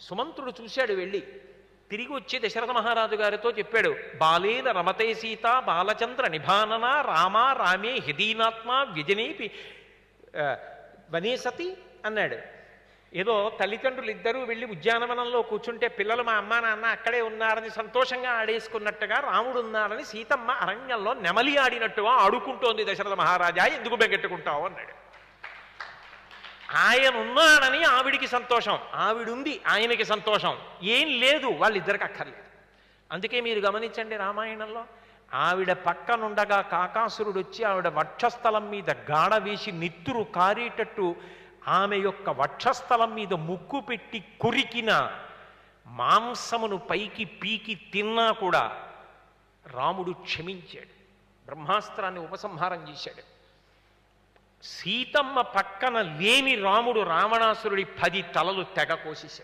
సుమంత్రుడు చూశాడు వెళ్ళి. తిరిగి వచ్చి దశరథ మహారాజు గారితో చెప్పాడు బాలేన రమతే సీత బాలచంద్ర నిభానన రామ రామే హిదీనాత్మ వ్యజనేపి వనేసతి అన్నాడు. ఏదో తల్లిదండ్రులు ఇద్దరూ వెళ్ళి ఉద్యానవనంలో కూర్చుంటే పిల్లలు మా అమ్మ నాన్న అక్కడే ఉన్నారని సంతోషంగా ఆడేసుకున్నట్టుగా రాముడు ఉన్నారని సీతమ్మ అరణ్యంలో నెమలి ఆడినట్టుగా ఆడుకుంటోంది దశరథ మహారాజా ఎందుకు బెంగెట్టుకుంటావు? అన్నాడు. ఆయన ఉన్నాడని ఆవిడికి సంతోషం ఆవిడుంది ఆయనకి సంతోషం. ఏం లేదు వాళ్ళిద్దరికి అక్కర్లేదు. అందుకే మీరు గమనించండి రామాయణంలో ఆవిడ పక్కనుండగా కాకాసురుడు వచ్చి ఆవిడ వక్షస్థలం మీద గాఢ వేసి నిత్తురు కారేటట్టు ఆమె యొక్క వక్షస్థలం మీద ముక్కు పెట్టి కొరికిన మాంసమును పైకి పీకి తిన్నా కూడా రాముడు క్షమించాడు. బ్రహ్మాస్త్రాన్ని ఉపసంహారం చేశాడు. సీతమ్మ పక్కన లేని రాముడు రావణాసురుడి పది తలలు తెగ కోసేశాడు.